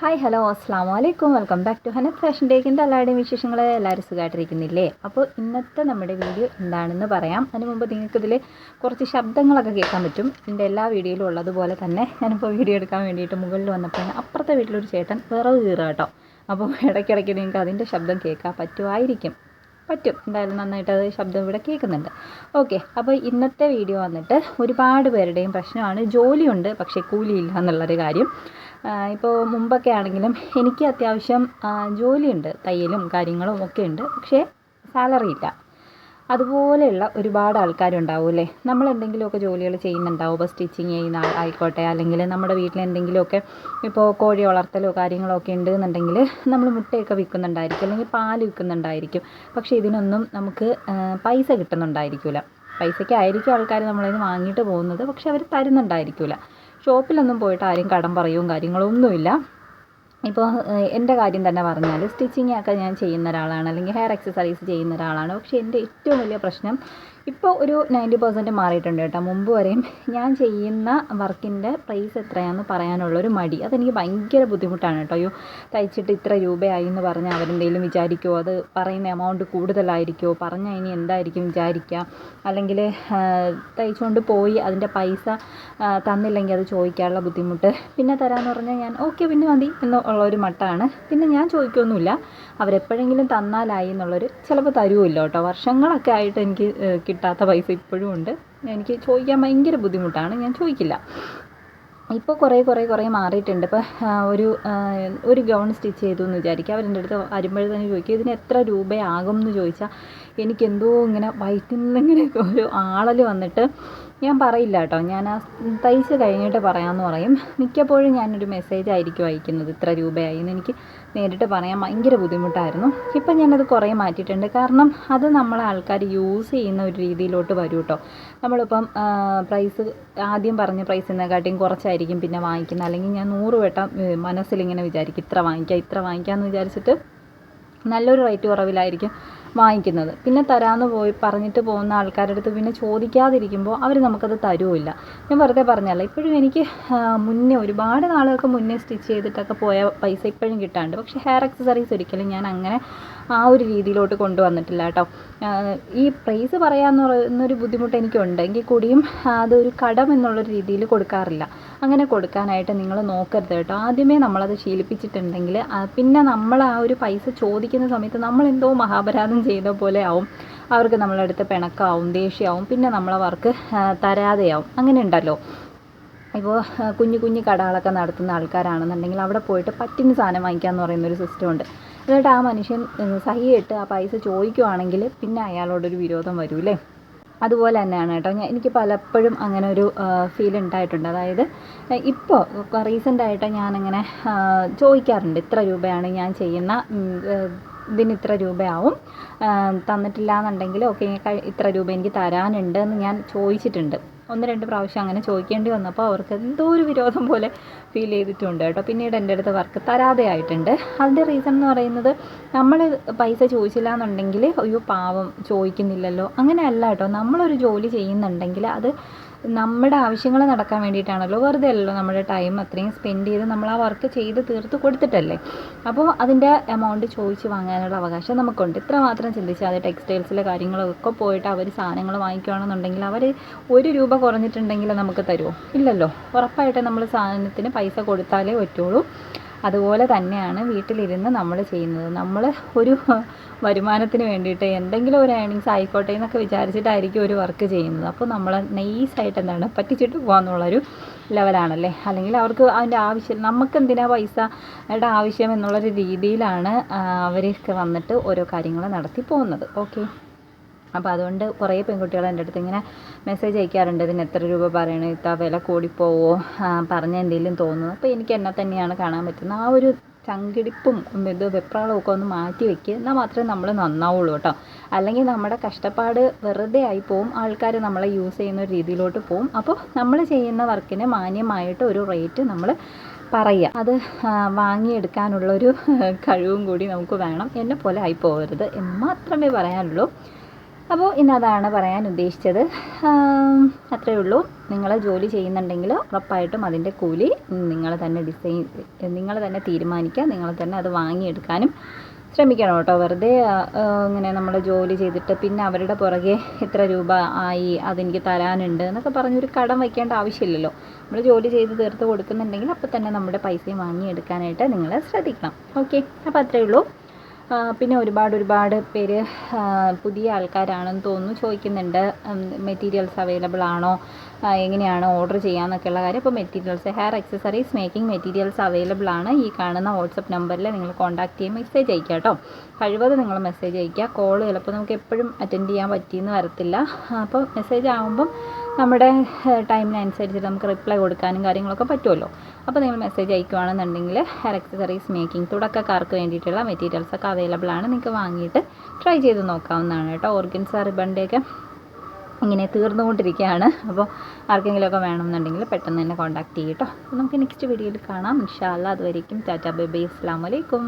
Hi hello അസ്സാം വലൈക്കും welcome back to Hanath fashion ടേക്കിന്റെ എല്ലാവരുടെയും വിശേഷങ്ങൾ എല്ലാവരും സുഖമായിട്ടിരിക്കുന്നില്ലേ അപ്പോൾ ഇന്നത്തെ നമ്മുടെ വീഡിയോ എന്താണെന്ന് പറയാം. അതിന് മുമ്പ് നിങ്ങൾക്കിതിൽ കുറച്ച് ശബ്ദങ്ങളൊക്കെ കേൾക്കാൻ പറ്റും. എന്റെ എല്ലാ വീഡിയോയിലും ഉള്ളതുപോലെ തന്നെ ഞാനിപ്പോൾ വീഡിയോ എടുക്കാൻ വേണ്ടിയിട്ട് മുകളിൽ വന്നപ്പോഴാണ് അപ്പുറത്തെ വീട്ടിലൊരു ചേട്ടൻ വിറവ് കീറുക കേട്ടോ. അപ്പോൾ ഇടയ്ക്കിടയ്ക്ക് നിങ്ങൾക്ക് അതിന്റെ ശബ്ദം കേൾക്കാൻ പറ്റുമായിരിക്കും. പറ്റും. എന്തായാലും നന്നായിട്ട് അത് ശബ്ദം ഇവിടെ കേൾക്കുന്നുണ്ട്. ഓക്കെ അപ്പോൾ ഇന്നത്തെ വീഡിയോ വന്നിട്ട് ഒരുപാട് പേരുടെയും പ്രശ്നമാണ്. ജോലിയുണ്ട് പക്ഷേ കൂലിയില്ല എന്നുള്ളൊരു കാര്യം. ഇപ്പോൾ മുമ്പൊക്കെ ആണെങ്കിലും എനിക്ക് അത്യാവശ്യം ജോലിയുണ്ട്. തയ്യലും കാര്യങ്ങളും ഒക്കെ ഉണ്ട്. പക്ഷേ സാലറി ഇല്ല. അതുപോലെയുള്ള ഒരുപാട് ആൾക്കാരുണ്ടാവും അല്ലേ? നമ്മൾ എന്തെങ്കിലുമൊക്കെ ജോലികൾ ചെയ്യുന്നുണ്ടാവും. ഇപ്പോൾ സ്റ്റിച്ചിങ് ചെയ്യുന്ന ആയിക്കോട്ടെ. അല്ലെങ്കിൽ നമ്മുടെ വീട്ടിൽ എന്തെങ്കിലുമൊക്കെ ഇപ്പോൾ കോഴി വളർത്തലോ കാര്യങ്ങളോ ഒക്കെ ഉണ്ട് എന്നുണ്ടെങ്കിൽ നമ്മൾ മുട്ടയൊക്കെ വിൽക്കുന്നുണ്ടായിരിക്കും. അല്ലെങ്കിൽ പാൽ വിൽക്കുന്നുണ്ടായിരിക്കും. പക്ഷേ ഇതിനൊന്നും നമുക്ക് പൈസ കിട്ടുന്നുണ്ടായിരിക്കില്ല പൈസയ്ക്കായിരിക്കും ആൾക്കാർ നമ്മളതിന് വാങ്ങിയിട്ട് പോകുന്നത്. പക്ഷേ അവർ തരുന്നുണ്ടായിരിക്കില്ല ഷോപ്പിലൊന്നും പോയിട്ട് ആരും കടം പറയുകയും കാര്യങ്ങളൊന്നുമില്ല. ഇപ്പോൾ എന്റെ കാര്യം തന്നെ പറഞ്ഞാൽ സ്റ്റിച്ചിങ് ഒക്കെ ഞാൻ ചെയ്യുന്ന ഒരാളാണ് അല്ലെങ്കിൽ ഹെയർ എക്സസറീസ് ചെയ്യുന്ന ഒരാളാണ്. പക്ഷേ എന്റെ ഏറ്റവും വലിയ പ്രശ്നം ഇപ്പോൾ ഒരു നയന്റി പെർസെന്റ് മാറിയിട്ടുണ്ട് കേട്ടോ. മുമ്പ് വരെയും ഞാൻ ചെയ്യുന്ന വർക്കിന്റെ പ്രൈസ് എത്രയാണെന്ന് പറയാനുള്ളൊരു മടി. അതെനിക്ക് ഭയങ്കര ബുദ്ധിമുട്ടാണ് കേട്ടോ. അയ്യോ തയ്ച്ചിട്ട് ഇത്ര രൂപയായി എന്ന് പറഞ്ഞാൽ അവരെന്തെങ്കിലും വിചാരിക്കുമോ അത് പറയുന്ന എമൗണ്ട് കൂടുതലായിരിക്കുമോ പറഞ്ഞാൽ ഇനി എന്തായിരിക്കും വിചാരിക്കുക അല്ലെങ്കിൽ തയ്ച്ചുകൊണ്ട് പോയി അതിന്റെ പൈസ തന്നില്ലെങ്കിൽ അത് ചോദിക്കാനുള്ള ബുദ്ധിമുട്ട് പിന്നെ തരാമെന്ന് പറഞ്ഞാൽ ഞാൻ ഓക്കെ പിന്നെ മതി എന്നുള്ള ഒരു മട്ടാണ്. പിന്നെ ഞാൻ ചോദിക്കൊന്നുമില്ല. അവരെപ്പോഴെങ്കിലും തന്നാലായി എന്നുള്ളൊരു ചിലപ്പോൾ തരുമല്ലോ കേട്ടോ. വർഷങ്ങളൊക്കെ ആയിട്ട് എനിക്ക് ഏഹ്, കിട്ടാത്ത പൈസ ഇപ്പോഴും ഉണ്ട്. എനിക്ക് ചോദിക്കാൻ ഭയങ്കര ബുദ്ധിമുട്ടാണ്. ഞാൻ ചോദിക്കില്ല. ഇപ്പോൾ കുറേ കുറേ കുറേ മാറിയിട്ടുണ്ട്. ഇപ്പോൾ ഒരു ഒരു ഗൗൺ സ്റ്റിച്ച് ചെയ്തു എന്ന് വിചാരിക്കുക അവരെന്റെ അടുത്ത് വരുമ്പോഴത്തേന് ചോദിക്കും ഇതിന് എത്ര രൂപയാകും? എന്ന് ചോദിച്ചാൽ എനിക്കെന്തോ ഇങ്ങനെ ഇങ്ങനെ ഒരു ആളൽ വന്നിട്ട് ഞാൻ പറയില്ല കേട്ടോ. ഞാൻ ആ തയ്ച്ച് കഴിഞ്ഞിട്ട് പറയാമെന്ന് പറയും. മിക്കപ്പോഴും ഞാനൊരു മെസ്സേജ് ആയിരിക്കും അയക്കുന്നത് ഇത്ര രൂപയായി എന്ന് എനിക്ക് നേരിട്ട് പറയാൻ ഭയങ്കര ബുദ്ധിമുട്ടായിരുന്നു. ഇപ്പം ഞാനത് കുറേ മാറ്റിയിട്ടുണ്ട്. കാരണം അത് നമ്മളെ ആൾക്കാർ യൂസ് ചെയ്യുന്ന ഒരു രീതിയിലോട്ട് വരും കേട്ടോ. നമ്മളിപ്പം പ്രൈസ് ആദ്യം പറഞ്ഞ പ്രൈസിനെക്കാട്ടിയും കുറച്ചായിരിക്കും പിന്നെ വാങ്ങിക്കുന്നത്. അല്ലെങ്കിൽ ഞാൻ നൂറ് വട്ടം മനസ്സിലിങ്ങനെ വിചാരിക്കും ഇത്ര വാങ്ങിക്കാം ഇത്ര വാങ്ങിക്കാമെന്ന് വിചാരിച്ചിട്ട് നല്ലൊരു റേറ്റ് കുറവിലായിരിക്കും. വാങ്ങിക്കുന്നത്. പിന്നെ തരാമെന്ന് പോയി പറഞ്ഞിട്ട് പോകുന്ന ആൾക്കാരുടെ അടുത്ത് പിന്നെ ചോദിക്കാതിരിക്കുമ്പോൾ അവർ നമുക്കത് തരുമില്ല ഞാൻ വെറുതെ പറഞ്ഞല്ല ഇപ്പോഴും എനിക്ക് മുന്നേ ഒരുപാട് നാളുകൾക്ക് മുന്നേ സ്റ്റിച്ച് ചെയ്തിട്ടൊക്കെ പോയ പൈസ ഇപ്പോഴും കിട്ടാണ്ട്. പക്ഷേ ഹെയർ ആക്സസറീസ് ഒരിക്കലും ഞാൻ അങ്ങനെ ആ ഒരു രീതിയിലോട്ട് കൊണ്ടുവന്നിട്ടില്ല കേട്ടോ. ഈ പ്രൈസ് പറയാമെന്ന് പറയുന്നൊരു ബുദ്ധിമുട്ട് എനിക്കുണ്ട്. എങ്കിൽ കൂടിയും അതൊരു കടം എന്നുള്ളൊരു രീതിയിൽ കൊടുക്കാറില്ല. അങ്ങനെ കൊടുക്കാനായിട്ട് നിങ്ങൾ നോക്കരുത് കേട്ടോ. ആദ്യമേ നമ്മളത് ശീലിപ്പിച്ചിട്ടുണ്ടെങ്കിൽ പിന്നെ നമ്മൾ ആ ഒരു പൈസ ചോദിക്കുന്ന സമയത്ത് നമ്മൾ എന്തോ മഹാപരാധം ചെയ്ത പോലെ ആവും. അവർക്ക് നമ്മളെ അടുത്ത് പിണക്കാവും ദേഷ്യമാവും. പിന്നെ നമ്മളെ വർക്ക് തരാതെയാവും. അങ്ങനെ ഉണ്ടല്ലോ. ഇപ്പോൾ കുഞ്ഞു കുഞ്ഞു കടകളൊക്കെ നടത്തുന്ന ആൾക്കാരാണെന്നുണ്ടെങ്കിൽ അവിടെ പോയിട്ട് പറ്റിന് സാധനം വാങ്ങിക്കാമെന്ന് പറയുന്നൊരു സിസ്റ്റം ഉണ്ട്. എന്നിട്ട് ആ മനുഷ്യൻ സഹിയിട്ട് ആ പൈസ ചോദിക്കുവാണെങ്കിൽ പിന്നെ അയാളോടൊരു വിരോധം വരൂലേ അതുപോലെ തന്നെയാണ് കേട്ടോ. ഞാൻ എനിക്ക് പലപ്പോഴും അങ്ങനെ ഒരു ഫീൽ ഉണ്ടായിട്ടുണ്ട്. അതായത് ഇപ്പോൾ റീസെന്റായിട്ട് ഞാനിങ്ങനെ ചോദിക്കാറുണ്ട്. ഇത്ര രൂപയാണ് ഞാൻ ചെയ്യുന്ന ഇതിന് ഇത്ര രൂപയാവും. തന്നിട്ടില്ല എന്നുണ്ടെങ്കിൽ ഓക്കെ ഇത്ര രൂപ എനിക്ക് തരാനുണ്ട് എന്ന് ഞാൻ ചോദിച്ചിട്ടുണ്ട്. ഒന്ന് രണ്ട് പ്രാവശ്യം അങ്ങനെ ചോദിക്കേണ്ടി വന്നപ്പോൾ അവർക്ക് എന്തോ ഒരു വിരോധം പോലെ ഫീൽ ചെയ്തിട്ടുണ്ട് കേട്ടോ. പിന്നീട് എന്റെ അടുത്ത് വർക്ക് തരാതെ ആയിട്ടുണ്ട്. അതിന്റെ റീസൺ എന്ന് പറയുന്നത് നമ്മൾ പൈസ ചോദിച്ചില്ല എന്നുണ്ടെങ്കിൽ അയ്യോ പാവം ചോദിക്കുന്നില്ലല്ലോ. അങ്ങനെയല്ല കേട്ടോ. നമ്മളൊരു ജോലി ചെയ്യുന്നുണ്ടെങ്കിൽ അത് നമ്മുടെ ആവശ്യങ്ങൾ നടക്കാൻ വേണ്ടിയിട്ടാണല്ലോ വെറുതെ അല്ലല്ലോ നമ്മുടെ ടൈം അത്രയും സ്പെൻഡ് ചെയ്ത് നമ്മൾ ആ വർക്ക് ചെയ്ത് തീർത്ത് കൊടുത്തിട്ടല്ലേ? അപ്പോൾ അതിന്റെ എമൗണ്ട് ചോദിച്ച് വാങ്ങാനുള്ള അവകാശം നമുക്കുണ്ട്. ഇത്ര മാത്രം ചിന്തിച്ചാൽ അത് ടെക്സ്റ്റൈൽസിലെ കാര്യങ്ങളൊക്കെ പോയിട്ട് അവർ സാധനങ്ങൾ വാങ്ങിക്കുകയാണെന്നുണ്ടെങ്കിൽ അവർ ഒരു രൂപ കുറഞ്ഞിട്ടുണ്ടെങ്കിൽ നമുക്ക് തരുമോ? ഇല്ലല്ലോ. ഉറപ്പായിട്ട് നമ്മൾ സാധനത്തിന് പൈസ കൊടുത്താലേ പറ്റുള്ളൂ. അതുപോലെ തന്നെയാണ് വീട്ടിലിരുന്ന് നമ്മൾ ചെയ്യുന്നത്. നമ്മൾ ഒരു വരുമാനത്തിന് വേണ്ടിയിട്ട് എന്തെങ്കിലും ഒരു ഏണിങ്സ് ആയിക്കോട്ടെ എന്നൊക്കെ വിചാരിച്ചിട്ടായിരിക്കും ഒരു വർക്ക് ചെയ്യുന്നത്. അപ്പോൾ നമ്മൾ നൈസായിട്ട് എന്താണ് പറ്റിച്ചിട്ട് പോകാമെന്നുള്ളൊരു ലെവലാണല്ലേ അല്ലെങ്കിൽ അവർക്ക് അതിന്റെ ആവശ്യം നമുക്ക് എന്തിനാ പൈസയുടെ ആവശ്യം എന്നുള്ളൊരു രീതിയിലാണ് അവരൊക്കെ വന്നിട്ട് ഓരോ കാര്യങ്ങൾ നടത്തി പോകുന്നത്. ഓക്കെ അപ്പോൾ അതുകൊണ്ട് കുറേ പെൺകുട്ടികൾ എന്റെ അടുത്ത് ഇങ്ങനെ മെസ്സേജ് അയക്കാറുണ്ട്. ഇതിന് എത്ര രൂപ പറയണേ? ഇത്ര വില കൂടിപ്പോവോ? പറഞ്ഞ എന്തെങ്കിലും തോന്നുന്നു. അപ്പോൾ എനിക്ക് എന്നെ തന്നെയാണ് കാണാൻ പറ്റുന്നത്. ആ ഒരു ചങ്കിടിപ്പും ഇത് വെപ്രാളമൊക്കെ ഒന്ന് മാറ്റി വെക്കുക എന്നാൽ മാത്രമേ നമ്മൾ നന്നാവുള്ളൂ കേട്ടോ. അല്ലെങ്കിൽ നമ്മുടെ കഷ്ടപ്പാട് വെറുതെ ആയി പോവും. ആൾക്കാർ നമ്മളെ യൂസ് ചെയ്യുന്ന ഒരു രീതിയിലോട്ട് പോവും. അപ്പോൾ നമ്മൾ ചെയ്യുന്ന വർക്കിന് മാന്യമായിട്ട് ഒരു റേറ്റ് നമ്മൾ പറയുക അത് വാങ്ങിയെടുക്കാനുള്ളൊരു കഴിവും കൂടി നമുക്ക് വേണം. എന്നെ പോലെ ആയി പോകരുത് എന്ന് മാത്രമേ പറയാനുള്ളൂ. അപ്പോൾ ഇന്ന് അതാണ് പറയാൻ ഉദ്ദേശിച്ചത്. അത്രയേ ഉള്ളൂ. നിങ്ങൾ ജോലി ചെയ്യുന്നുണ്ടെങ്കിൽ ഉറപ്പായിട്ടും അതിന്റെ കൂലി നിങ്ങൾ തന്നെ ഡിസൈൻ നിങ്ങൾ തന്നെ തീരുമാനിക്കുക നിങ്ങൾ തന്നെ അത് വാങ്ങിയെടുക്കാനും ശ്രമിക്കണം കേട്ടോ. വെറുതെ ഇങ്ങനെ നമ്മൾ ജോലി ചെയ്തിട്ട് പിന്നെ അവരുടെ പുറകെ ഇത്ര രൂപ ആയി അതെനിക്ക് തരാനുണ്ട് എന്നൊക്കെ പറഞ്ഞൊരു കടം വയ്ക്കേണ്ട ആവശ്യമില്ലല്ലോ. നമ്മൾ ജോലി ചെയ്ത് തീർത്ത് കൊടുക്കുന്നുണ്ടെങ്കിൽ അപ്പോൾ തന്നെ നമ്മുടെ പൈസയും വാങ്ങിയെടുക്കാനായിട്ട് നിങ്ങൾ ശ്രദ്ധിക്കണം. ഓക്കെ? അപ്പോൾ അത്രയേ ഉള്ളൂ. പിന്നെ ഒരുപാട് ഒരുപാട് പേര് പുതിയ ആൾക്കാരാണെന്ന് തോന്നുന്നു. ചോദിക്കുന്നുണ്ട് മെറ്റീരിയൽസ് അവൈലബിൾ ആണോ? എങ്ങനെയാണ് ഓർഡർ ചെയ്യാമെന്നൊക്കെയുള്ള കാര്യം. അപ്പോൾ materials hair accessories making materials available ആണ്. ഈ കാണുന്ന വാട്സപ്പ് നമ്പറിൽ നിങ്ങൾ കോൺടാക്ട് ചെയ്യും മെസ്സേജ് അയക്കുക കേട്ടോ. കഴിവതും നിങ്ങൾ മെസ്സേജ് അയക്കുക കോൾ ചിലപ്പോൾ നമുക്ക് എപ്പോഴും അറ്റൻഡ് ചെയ്യാൻ പറ്റിയെന്ന് വരത്തില്ല. അപ്പോൾ മെസ്സേജ് ആകുമ്പം നമ്മുടെ ടൈമിനനുസരിച്ചിട്ട് നമുക്ക് റിപ്ലൈ കൊടുക്കാനും കാര്യങ്ങളൊക്കെ പറ്റുമല്ലോ. അപ്പോൾ നിങ്ങൾ മെസ്സേജ് അയക്കുകയാണെന്നുണ്ടെങ്കിൽ ഹെയർ മേക്കിംഗ് തുടക്കക്കാർക്ക് വേണ്ടിയിട്ടുള്ള മെറ്റീരിയൽസ് ഒക്കെ അവൈലബിൾ ആണ്. നിങ്ങൾക്ക് വാങ്ങിയിട്ട് ട്രൈ ചെയ്ത് നോക്കാവുന്നതാണ് കേട്ടോ. ഓർഗൻസ റിബണിന്റെയൊക്കെ ഇങ്ങനെ തീർന്നുകൊണ്ടിരിക്കുകയാണ്. അപ്പോൾ ആർക്കെങ്കിലുമൊക്കെ വേണമെന്നുണ്ടെങ്കിൽ പെട്ടെന്ന് തന്നെ കോൺടാക്ട് ചെയ്യട്ടോ നമുക്ക് നെക്സ്റ്റ് വീഡിയോയിൽ കാണാം. ഇൻഷാല്ല അതുവരേക്കും. Tata bye bye. അസ്സാം വലൈക്കും